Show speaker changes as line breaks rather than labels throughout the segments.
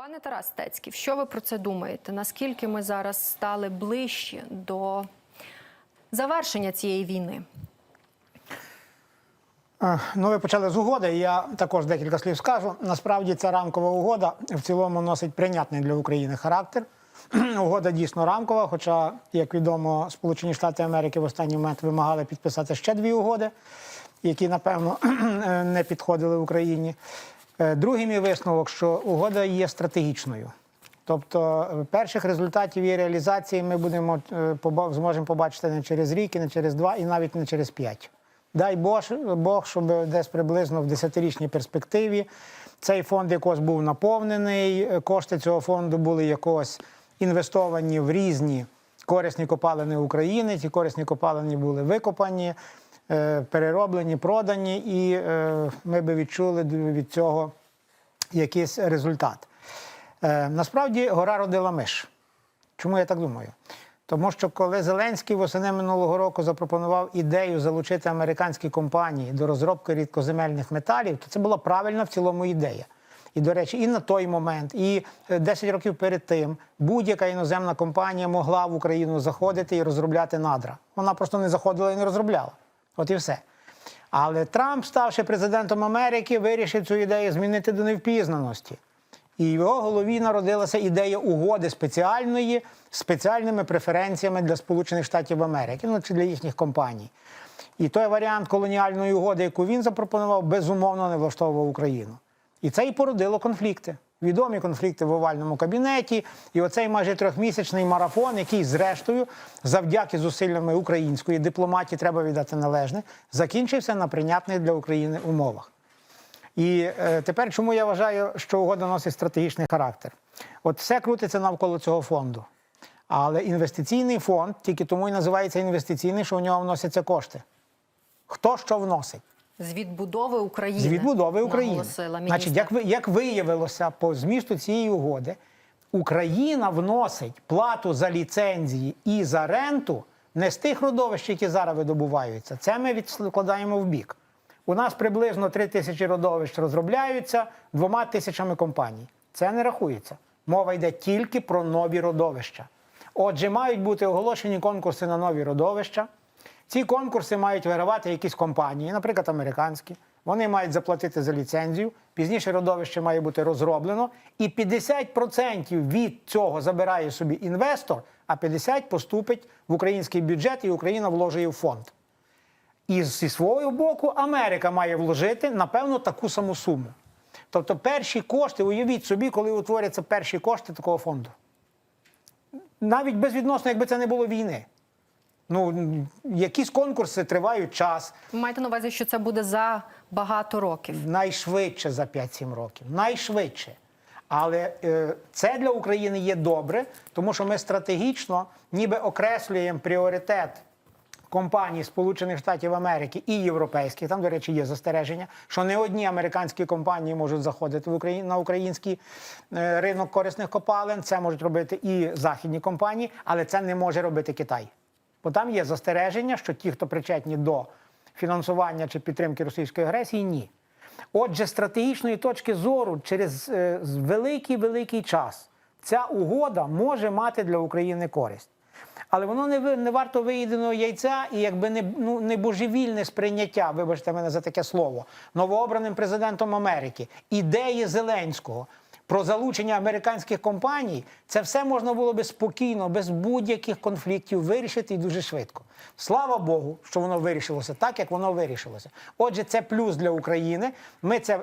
Пане Тарас Стецьків, що ви про це думаєте? Наскільки ми зараз стали ближче до завершення цієї війни?
Ну, ви почали з угоди. Я також декілька слів скажу. Насправді ця рамкова угода в цілому носить прийнятний для України характер. Угода дійсно рамкова, хоча, як відомо, Сполучені Штати Америки в останній момент вимагали підписати ще дві угоди, які, напевно, не підходили Україні. Е, Другий мій висновок, що угода є стратегічною. Тобто е, перших результатів її реалізації ми будемо е, зможемо побачити не через рік, і не через два, і навіть не через п'ять. Дай Бог, щоб десь приблизно в десятирічній перспективі цей фонд якось був наповнений. Кошти цього фонду були якось інвестовані в різні корисні копалини України. Ці корисні копалини були викопані, перероблені, продані, і ми би відчули від цього якийсь результат. Е, Насправді гора родила миш. Чому я так думаю? Тому що коли Зеленський восени минулого року запропонував ідею залучити американські компанії до розробки рідкоземельних металів, то це була правильна в цілому ідея. І, до речі, і на той момент, і е, 10 років перед тим будь-яка іноземна компанія могла в Україну заходити і розробляти надра. Вона просто не заходила і не розробляла. От і все. Але Трамп, ставши президентом Америки, вирішив цю ідею змінити до невпізнаності. І в його голові народилася ідея угоди спеціальної з спеціальними преференціями для Сполучених Штатів Америки, ну чи для їхніх компаній. І той варіант колоніальної угоди, яку він запропонував, безумовно не влаштовував Україну. І це і породило конфлікти. Відомі конфлікти в овальному кабінеті, і оцей майже трьохмісячний марафон, який, зрештою, завдяки зусиллями української дипломатії, треба віддати належне, закінчився на прийнятних для України умовах. І е, тепер чому я вважаю, що угода носить стратегічний характер? От все крутиться навколо цього фонду. Але інвестиційний фонд тільки тому і називається інвестиційний, що у нього вносяться кошти. Хто що вносить?
З відбудови України
З відбудови України. Значить, як, ви- як виявилося по змісту цієї угоди, Україна вносить плату за ліцензії і за ренту не з тих родовищ, які зараз видобуваються. Це ми відкладаємо в бік. У нас приблизно 3 тисячі родовищ розробляються двома тисячами компаній. Це не рахується. Мова йде тільки про нові родовища. Отже, мають бути оголошені конкурси на нові родовища. Ці конкурси мають вигравати якісь компанії, наприклад, американські. Вони мають заплатити за ліцензію. Пізніше родовище має бути розроблено, і 50% від цього забирає собі інвестор, а 50% поступить в український бюджет, і Україна вложує в фонд. І зі свого боку Америка має вложити, напевно, таку саму суму. Тобто перші кошти, уявіть собі, коли утворяться перші кошти такого фонду. Навіть безвідносно, якби це не було війни. Ну, якісь конкурси тривають час
маєте на увазі, що це буде за багато років.
найшвидше за 5-7 років. Найшвидше. Але е, це для України є добре, тому що ми стратегічно ніби окреслюємо пріоритет компаній Сполучених Штатів Америки і європейських. Там, до речі, є застереження, що не одні американські компанії можуть заходити в Україну на український е, ринок корисних копалин. Це можуть робити і західні компанії, але це не може робити Китай. Бо там є застереження, що ті, хто причетні до фінансування чи підтримки російської агресії, ні. Отже, з стратегічної точки зору, через е, великий великий час ця угода може мати для України користь. Але воно не, не варто виїденого яйця і якби не, ну, не божевільне сприйняття, вибачте мене за таке слово, новообраним президентом Америки, ідеї Зеленського про залучення американських компаній, це все можна було би спокійно, без будь-яких конфліктів вирішити і дуже швидко. Слава Богу, що воно вирішилося так, як воно вирішилося. Отже, це плюс для України. Ми це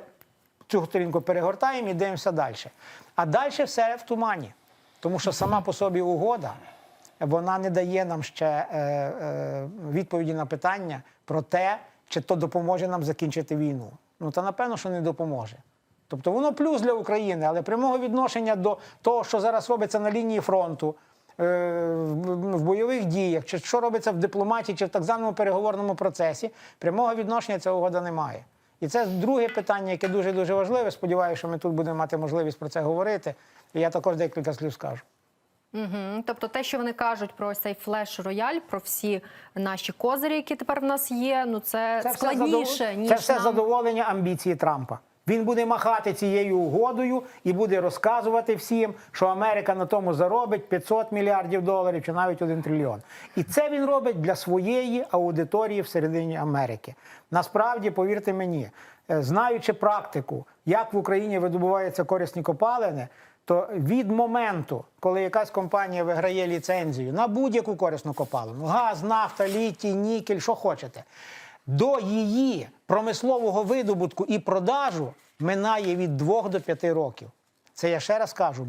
цю сторінку перегортаємо і дивимося далі. А далі все в тумані. Тому що сама по собі угода вона не дає нам ще е, е, відповіді на питання про те, чи то допоможе нам закінчити війну. Ну та напевно, що не допоможе. Тобто воно плюс для України, але прямого відношення до того, що зараз робиться на лінії фронту, е, в бойових діях, чи що робиться в дипломатії, чи в так званому переговорному процесі, прямого відношення ця угода не має. І це друге питання, яке дуже дуже важливе. Сподіваюся, що ми тут будемо мати можливість про це говорити. І я також декілька слів скажу.
Угу. Тобто, те, що вони кажуть про цей флеш-рояль, про всі наші козирі, які тепер в нас є, ну це,
Це
складніше
задов-
ніж
це все
нам...
задоволення амбіції Трампа. Він буде махати цією угодою і буде розказувати всім, що Америка на тому заробить 500 мільярдів доларів чи навіть 1 трильйон. І це він робить для своєї аудиторії всередині Америки. Насправді, повірте мені, е, знаючи практику, як в Україні видобуваються корисні копалини, то від моменту, коли якась компанія виграє ліцензію на будь-яку корисну копалину, газ, нафта, літій, нікель, що хочете, до її промислового видобутку і продажу минає від 2 до 5 років. Це я ще раз кажу,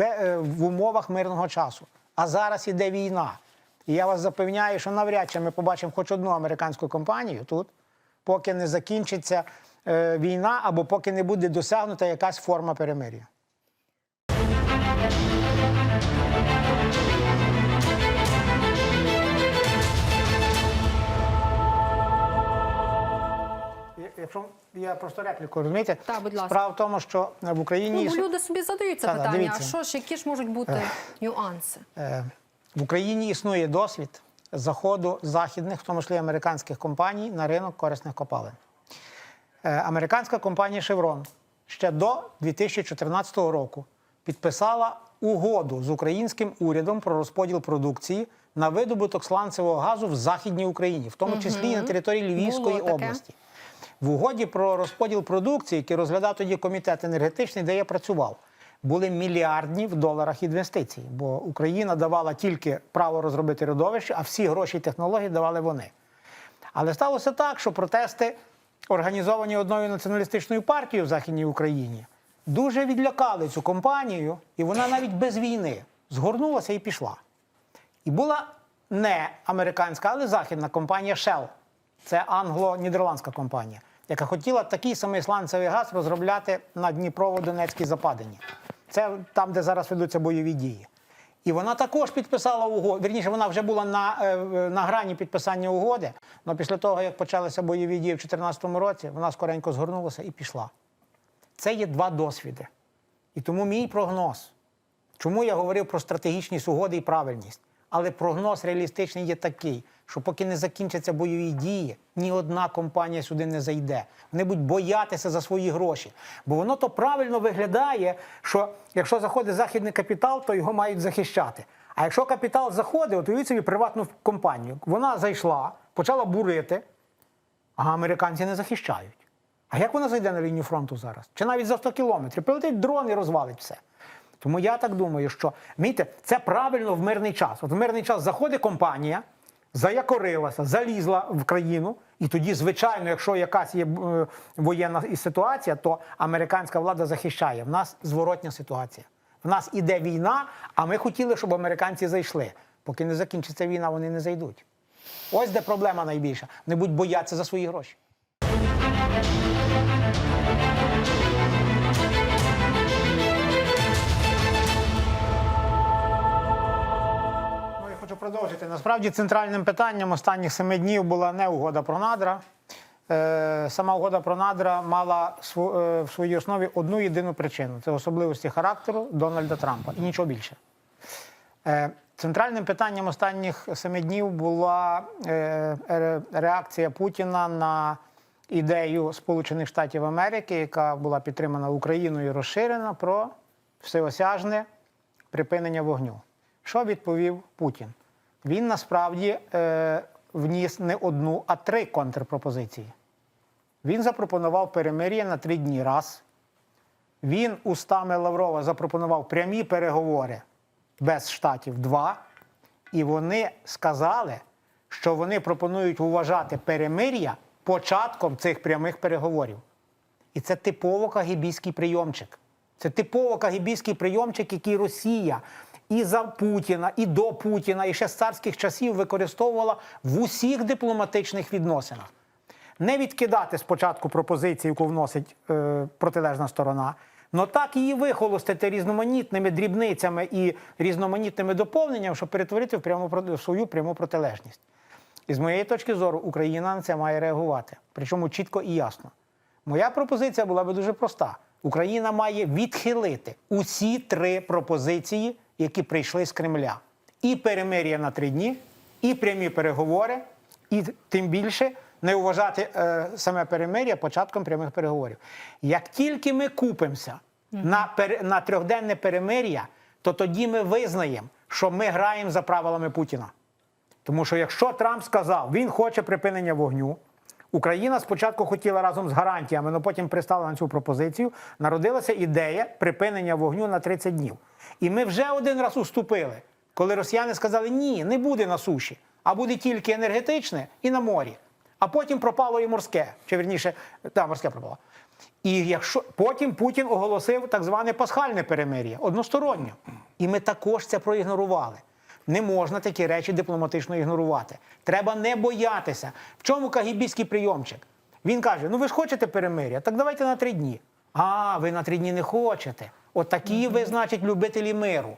е, в умовах мирного часу. А зараз іде війна. І я вас запевняю, що навряд чи ми побачимо хоч одну американську компанію тут, поки не закінчиться е, війна або поки не буде досягнута якась форма перемир'я. Якщо я просто репліку розумієте,
Так, будь ласка.
справа в тому, що в Україні
Ну, люди собі задаються
Та-да,
питання,
дивіться.
а що ж, які ж можуть бути нюанси?
Е, В Україні існує досвід заходу західних, в тому числі американських компаній, на ринок корисних копалин. Е, Американська компанія Chevron ще до 2014 року підписала угоду з українським урядом про розподіл продукції на видобуток сланцевого газу в Західній Україні, в тому числі і на території Львівської
Було таке.
області. В угоді про розподіл продукції, який розглядав тоді комітет енергетичний, де я працював, були мільярдні в доларах інвестицій, бо Україна давала тільки право розробити родовище, а всі гроші і технології давали вони. Але сталося так, що протести, організовані одною націоналістичною партією в Західній Україні, дуже відлякали цю компанію, і вона навіть без війни згорнулася і пішла. І була не американська, але західна компанія Shell. Це англо-нідерландська компанія, яка хотіла такий самий сланцевий газ розробляти на Дніпрово-Донецькій западині. Це там, де зараз ведуться бойові дії. І вона також підписала угоду. Вірніше, вона вже була на, е, на грані підписання угоди. Але після того, як почалися бойові дії в 2014 році, вона скоренько згорнулася і пішла. Це є два досвіди. І тому мій прогноз Чому я говорив про стратегічність угоди і правильність? Але прогноз реалістичний є такий, що поки не закінчаться бойові дії, ні одна компанія сюди не зайде. Вони будуть боятися за свої гроші. Бо воно то правильно виглядає, що якщо заходить західний капітал, то його мають захищати. А якщо капітал заходить, от уявіть собі приватну компанію, вона зайшла, почала бурити, а американці не захищають. А як вона зайде на лінію фронту зараз? Чи навіть за 100 кілометрів? Прилетить дрон і розвалить все. Тому я так думаю, що вмієте, це правильно в мирний час. От в мирний час заходить компанія, заякорилася, залізла в країну, і тоді, звичайно, якщо якась є е, воєнна ситуація, то американська влада захищає. В нас зворотня ситуація. В нас іде війна, а ми хотіли, щоб американці зайшли. Поки не закінчиться війна, вони не зайдуть. Ось де проблема найбільша. Не будь бояться за свої гроші. Продовжити. Насправді центральним питанням останніх семи днів була не угода про надра. Е, Сама угода про надра мала е, в своїй основі одну єдину причину це особливості характеру Дональда Трампа і нічого більше. Е, Центральним питанням останніх семи днів була реакція Путіна на ідею Сполучених Штатів Америки, яка була підтримана Україною і розширена про всеосяжне припинення вогню. Що відповів Путін? Він насправді е, вніс не одну, а три контрпропозиції. Він запропонував перемир'я на три дні раз. Він устами Лаврова запропонував прямі переговори без штатів два. І вони сказали, що вони пропонують вважати перемир'я початком цих прямих переговорів. І це типово кагібійський прийомчик. Це типово кагібійський прийомчик, який Росія і за Путіна, і до Путіна, і ще з царських часів використовувала в усіх дипломатичних відносинах. Не відкидати спочатку пропозицію, яку вносить е, протилежна сторона, але так її вихолостити різноманітними дрібницями і різноманітними доповненнями, щоб перетворити в, пряму, свою пряму протилежність. І з моєї точки зору, Україна на це має реагувати. Причому чітко і ясно. Моя пропозиція була би дуже проста: Україна має відхилити усі три пропозиції, які прийшли з Кремля: і перемир'я на три дні, і прямі переговори, і тим більше не вважати е, саме перемир'я початком прямих переговорів. Як тільки ми купимося на, пере- на трьохденне перемир'я, то тоді ми визнаємо, що ми граємо за правилами Путіна. Тому що якщо Трамп сказав, він хоче припинення вогню, Україна спочатку хотіла разом з гарантіями, але потім пристала на цю пропозицію. Народилася ідея припинення вогню на 30 днів. І ми вже один раз уступили, коли росіяни сказали, ні, не буде на суші, а буде тільки енергетичне і на морі. А потім пропало і морське, чи верніше, та, морське пропало. І якщо потім Путін оголосив так зване пасхальне перемир'я, односторонньо. І ми також це проігнорували. Не можна такі речі дипломатично ігнорувати. Треба не боятися. В чому кагібійський прийомчик? Він каже: ну ви ж хочете перемир'я, так давайте на три дні. А, ви на три дні не хочете. От такі ви, значить, любителі миру.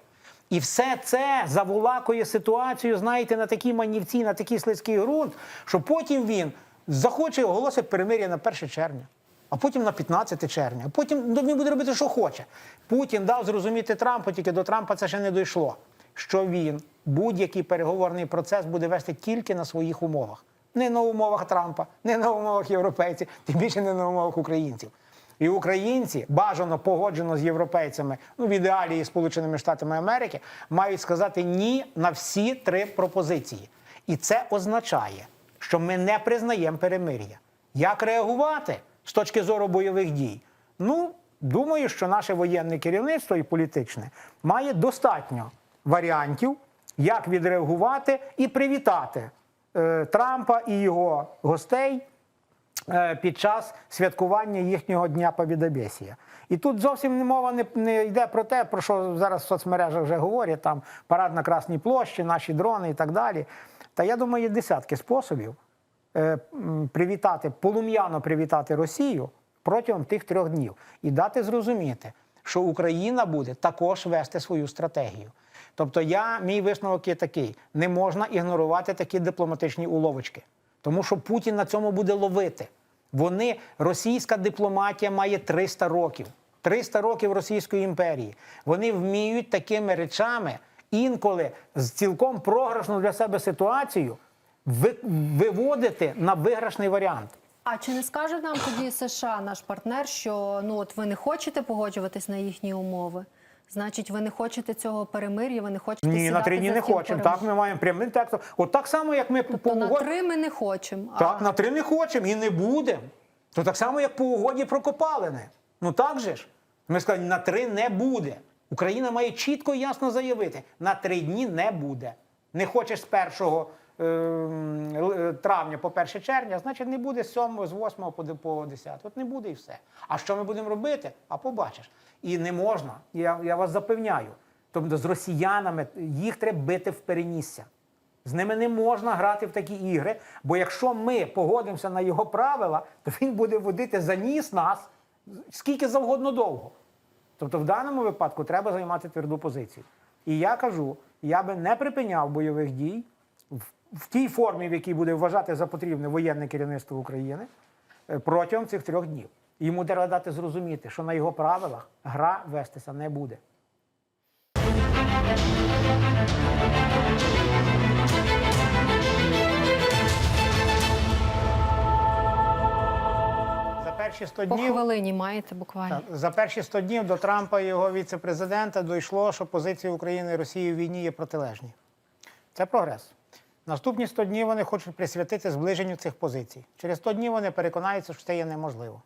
І все це заволакує ситуацію, знаєте, на такій манівці, на такий слизький ґрунт, що потім він захоче і оголосить перемир'я на 1 червня, а потім на 15 червня, а потім ну, він буде робити, що хоче. Путін дав зрозуміти Трампу, тільки до Трампа це ще не дійшло. Що він будь-який переговорний процес буде вести тільки на своїх умовах. Не на умовах Трампа, не на умовах європейців, тим більше не на умовах українців. І українці бажано погоджено з європейцями, ну в ідеалі і Сполученими Штатами Америки, мають сказати ні на всі три пропозиції. І це означає, що ми не признаємо перемир'я. Як реагувати з точки зору бойових дій? Ну, думаю, що наше воєнне керівництво і політичне має достатньо варіантів, як відреагувати і привітати е, Трампа і його гостей е, під час святкування їхнього дня Побідобєсія. І тут зовсім мова не, не йде про те, про що зараз в соцмережах вже говорять, там парад на Красній площі, наші дрони і так далі. Та я думаю, є десятки способів е, привітати, полум'яно привітати Росію протягом тих трьох днів і дати зрозуміти, що Україна буде також вести свою стратегію. Тобто, я, мій висновок є такий: не можна ігнорувати такі дипломатичні уловочки, тому що Путін на цьому буде ловити. Вони, російська дипломатія має 300 років. 300 років Російської імперії. Вони вміють такими речами інколи з цілком програшну для себе ситуацію виводити на виграшний варіант.
А чи не скаже нам тоді США, наш партнер, що ну от ви не хочете погоджуватись на їхні умови? Значить, ви не хочете цього перемир'я, ви не хочете
Ні, на три дні не хочемо. Так, ми маємо прямим текстом. От так само, як ми по
на
угоді.
три ми не хочемо.
Так,
а
на три не хочемо і не будемо. То так само, як по угоді про копалини. Ну так же ж. Ми сказали, на три не буде. Україна має чітко і ясно заявити: на три дні не буде. Не хочеш з 1 ем, травня по 1 червня, значить не буде з 7, з 8 по де- по 10. От не буде і все. А що ми будемо робити? А побачиш. І не можна, я, я вас запевняю. Тобто з росіянами їх треба бити в перенісся. З ними не можна грати в такі ігри, бо якщо ми погодимося на його правила, то він буде водити за ніс нас скільки завгодно довго. Тобто, в даному випадку треба займати тверду позицію. І я кажу, я би не припиняв бойових дій в, в тій формі, в якій буде вважати за потрібне воєнне керівництво України е, протягом цих трьох днів. Йому треба дати зрозуміти, що на його правилах гра вестися не буде. Перші 100
по
днів
хвилині маєте буквально.
Так, За перші 100 днів до Трампа і його віце-президента дійшло, що позиції України і Росії в війні є протилежні. Це прогрес. Наступні 100 днів вони хочуть присвятити зближенню цих позицій. Через 100 днів вони переконаються, що це є неможливо.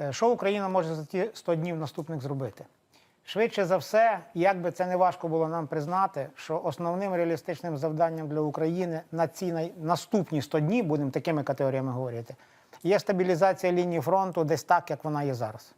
Е, Що Україна може за ті 100 днів наступних зробити? Швидше за все, як би це не важко було нам признати, що основним реалістичним завданням для України на ці наступні 100 днів, будемо такими категоріями говорити, є стабілізація лінії фронту десь так, як вона є зараз.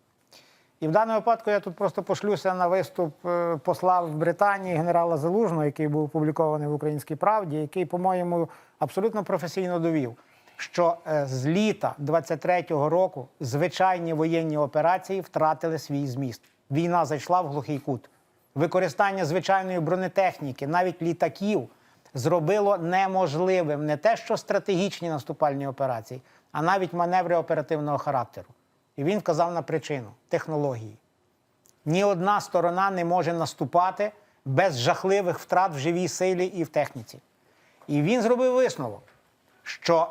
І в даному випадку я тут просто пошлюся на виступ е, посла в Британії генерала Залужного, який був опублікований в Українській правді, який, по-моєму, абсолютно професійно довів, що е, з літа 23-го року звичайні воєнні операції втратили свій зміст. Війна зайшла в глухий кут. Використання звичайної бронетехніки, навіть літаків, зробило неможливим не те, що стратегічні наступальні операції, а навіть маневри оперативного характеру. І він вказав на причину технології. Ні одна сторона не може наступати без жахливих втрат в живій силі і в техніці. І він зробив висновок, що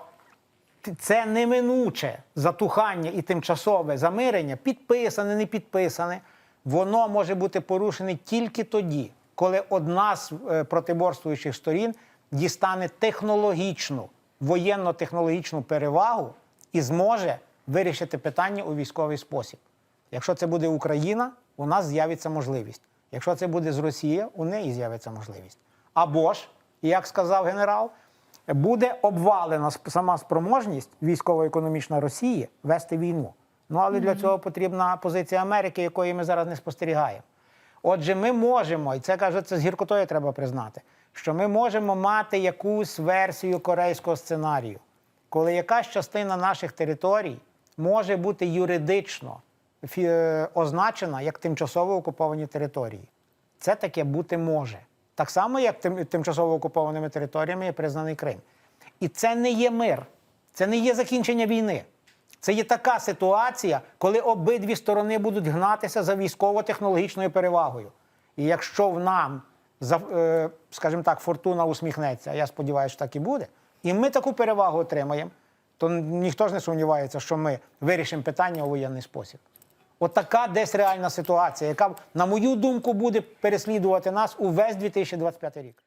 це неминуче затухання і тимчасове замирення, підписане, не підписане, воно може бути порушене тільки тоді, коли одна з е, протиборствуючих сторін дістане технологічну, воєнно-технологічну перевагу і зможе вирішити питання у військовий спосіб. Якщо це буде Україна, у нас з'явиться можливість. Якщо це буде з Росії, у неї з'явиться можливість. Або ж, як сказав генерал, буде обвалена сама спроможність військово-економічна Росії вести війну. Ну але для цього потрібна позиція Америки, якої ми зараз не спостерігаємо. Отже, ми можемо, і це каже, це з гіркотою треба признати, що ми можемо мати якусь версію корейського сценарію, коли якась частина наших територій може бути юридично е, означена як тимчасово окуповані території. Це таке бути може. Так само, як тим, тимчасово окупованими територіями є признаний Крим. І це не є мир, це не є закінчення війни. Це є така ситуація, коли обидві сторони будуть гнатися за військово-технологічною перевагою. І якщо в нам, е, скажімо так, фортуна усміхнеться, я сподіваюся, що так і буде, і ми таку перевагу отримаємо, то ніхто ж не сумнівається, що ми вирішимо питання у воєнний спосіб. Отака От десь реальна ситуація, яка, на мою думку, буде переслідувати нас увесь 2025 рік.